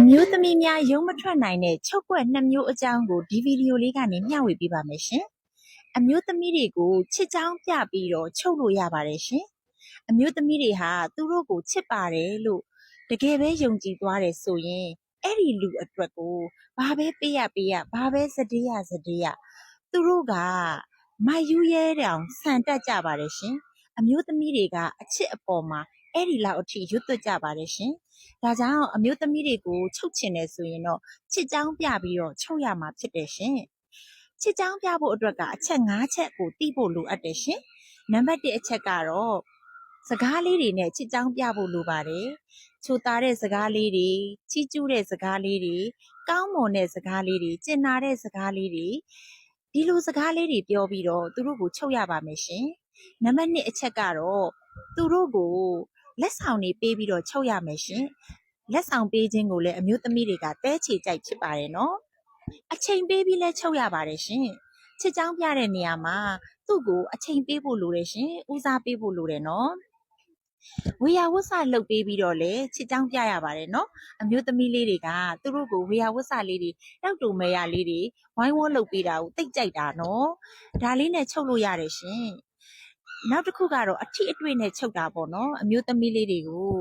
အမျိုးသမီးများရုံးမထွက်နိုင်တဲ့ချုပ်ကွက်နှစ်မျိုးအကြောင်းကိုဒီဗီဒီယိုလေးကနေမျှဝေပေးပါမယ်ရှင်။အမျိုးသမီးတွေကိုချစ်ချောင်းပြပြီးတော့ချုပ်လို့ရပါတယ်ရှင်။အမျိုးသမီးတွေဟာသူတို့ကိုချစ်ပါတယ်လို့တကယ်ပဲယုံကြည်သွားတယ်ဆိုရင်အဲ့ဒီလူအတွက်ကိုဘာပဲပေးရပေးရဘာပဲစတေးရစတေးရသူတို့ကမယူရဲတောင်ဆန်တက်ကြပါတယ်ရှင်။အမျိုးသမီးတွေကအချစ်အပေါ်မှာ အဲ့ဒီလောက်အထိရွတ်သွက်ကြပါတယ်ရှင်။ဒါကြောင့်အမျိုးသမီးတွေကိုချုပ်ချင်တယ်ဆိုရင်တော့ချစ်ချောင်းပြပြီးတော့ချုပ်ရမှာဖြစ်တယ်ရှင်။ချစ်ချောင်းပြဖို့အတွက်ကအချက်၅ချက်ကိုသိဖို့လိုအပ်တယ်ရှင်။နံပါတ်1အချက်ကတော့စကားလေးတွေနဲ့ချစ်ချောင်းပြဖို့လိုပါတယ်။ချိုသားတဲ့စကားလေးတွေချီးကျူးတဲ့စကားလေးတွေကောင်းမွန်တဲ့စကားလေးတွေကျင်နာတဲ့စကားလေးတွေဒီလိုစကားလေးတွေပြောပြီးတော့သူတို့ကိုချုပ်ရပါမယ်ရှင်။နံပါတ်2အချက်ကတော့သူတို့ကို လက်ဆောင်တွေပေးပြီးတော့ချုပ်ရမယ်ရှင်။လက်ဆောင်ပေးခြင်းကိုလည်းအမျိုးသမီးတွေကတဲချေကြိုက်ဖြစ်ပါတယ်နော်အချိန်ပေးပြီးလဲချုပ်ရပါတယ်ရှင်ချစ်ချောင်းပြတဲ့နေရာမှာသူ့ကိုအချိန်ပေးဖို့လိုတယ်ရှင်ဦးစားပေးဖို့လိုတယ်နော်ဝေယဝဆလှုပ်ပေးပြီးတော့လေချစ်ချောင်းပြရပါတယ်နော်အမျိုးသမီးလေးတွေကသူတို့ကိုဝေယဝဆလေးတွေတောက်တူမဲရလေးတွေဝိုင်းဝန်းလှုပ်ပေးတာကိုတိတ်ကြိုက်တာနော်ဒါလေးနဲ့ချုပ်လို့ရတယ်ရှင် နောက်တစ်ခုကတော့အထီအတွေ့နဲ့ချုပ်တာပေါ့နော်အမျိုးသမီးလေးတွေကို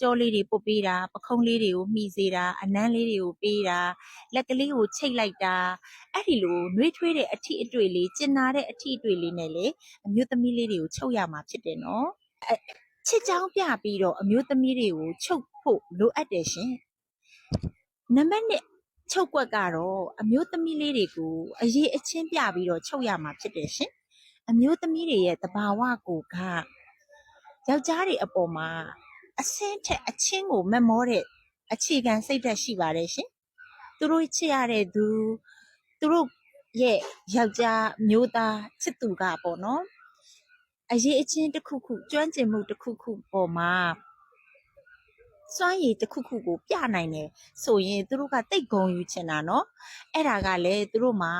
ကြောလေးတွေပုတ်ပေးတာပခုံးလေးတွေကိုမှီစေတာအနမ်းလေးတွေကိုပေးတာလက်ကလေးကိုချိတ်လိုက်တာအဲ့ဒီလိုနှွေးထွေးတဲ့အထီအတွေ့လေးကျင်နာတဲ့အထီအတွေ့လေးနဲ့လေအမျိုးသမီးလေးတွေကိုချုပ်ရမှာဖြစ်တယ်နော်အချစ်ချောင်းပြပြီးတော့အမျိုးသမီးတွေကိုချုပ်ဖို့လိုအပ်တယ်ရှင်နံပါတ်1ချုပ်ကွက်ကတော့အမျိုးသမီးလေးတွေကိုအရေးအချင်းပြပြီးတော့ချုပ်ရမှာဖြစ်တယ်ရှင် အမျိုးသမီးတွေရဲ့တဘာဝကိုကယောက်ျားတွေအပေါ်မှာအဆင်းထက်အချင်းကိုမက်မောတဲ့အခြေခံစိတ်ဓာတ်ရှိပါတယ်ရှင်။သူတို့ချစ်ရတဲ့သူသူတို့ရဲ့ယောက်ျားမျိုးသားချစ်သူကပေါ့နော်။အရေးအချင်းတစ်ခုခုကျွမ်းကျင်မှုတစ်ခုခုပေါ်မှာ စွမ်းရည်တစ်ခုခုကိုပြနိုင်တယ်ဆိုရင်သူတို့ကတိတ်ဂုံယူချင်တာနော်။အဲ့ဒါကလည်းသူတို့မှာ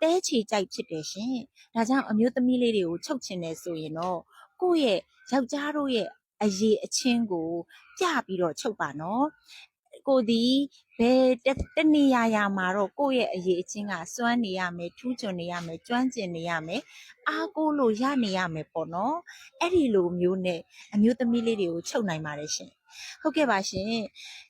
တဲချီကြိုက်ဖြစ်တယ်ရှင်။ဒါကြောင့်အမျိုးသမီးလေးတွေကိုချုပ်ချင်တယ်ဆိုရင်တော့ကိုယ့်ရဲ့ယောက်ျားတို့ရဲ့အရေးအချင်းကိုပြပြီးတော့ချုပ်ပါနော်ကိုဒီဘယ်တစ်တစ်နေရာရာမှာတော့ကိုယ့်ရဲ့အရေးအချင်းကစွမ်းနေရမယ်ထူးချွန်နေရမယ်ကျွမ်းကျင်နေရမယ်အားကိုးလို့ရနေရမယ်ပေါ့နော်အဲ့ဒီလိုမျိုးနဲ့အမျိုးသမီးလေးတွေကိုချုပ်နိုင်ပါတယ်ရှင် ဟုတ်ကဲ့ပါရှင်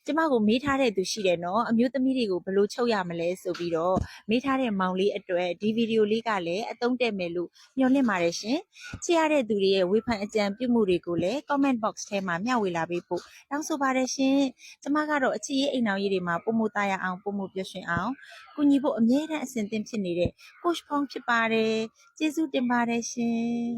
ကျမကိုမေးထားတဲ့သူရှိတယ်နော်အမျိုးသမီးတွေကိုဘယ်လိုချုပ်ရမလဲဆိုပြီးတော့မေးထားတဲ့မောင်လေးအတွက်ဒီဗီဒီယိုလေးကလည်းအသုံးတဲ့မယ်လို့မျှော်လင့်ပါတယ်ရှင်ချစ်ရတဲ့သူတွေရဲ့ဝေဖန်အကြံပြုမှုတွေကိုလည်း comment box ထဲမှာမျှဝေလာပေးဖို့တောင်းဆိုပါတယ်ရှင်ကျမကတော့အချစ်ရေးအိမ်အောင်ရေးတွေမှာပုံမသားရအောင်ပုံမပျော်ရွှင်အောင်ကူညီဖို့အမြဲတမ်းအဆင်သင့်ဖြစ်နေတဲ့ coach ဖောင်းဖြစ်ပါတယ်ကျေးဇူးတင်ပါတယ်ရှင်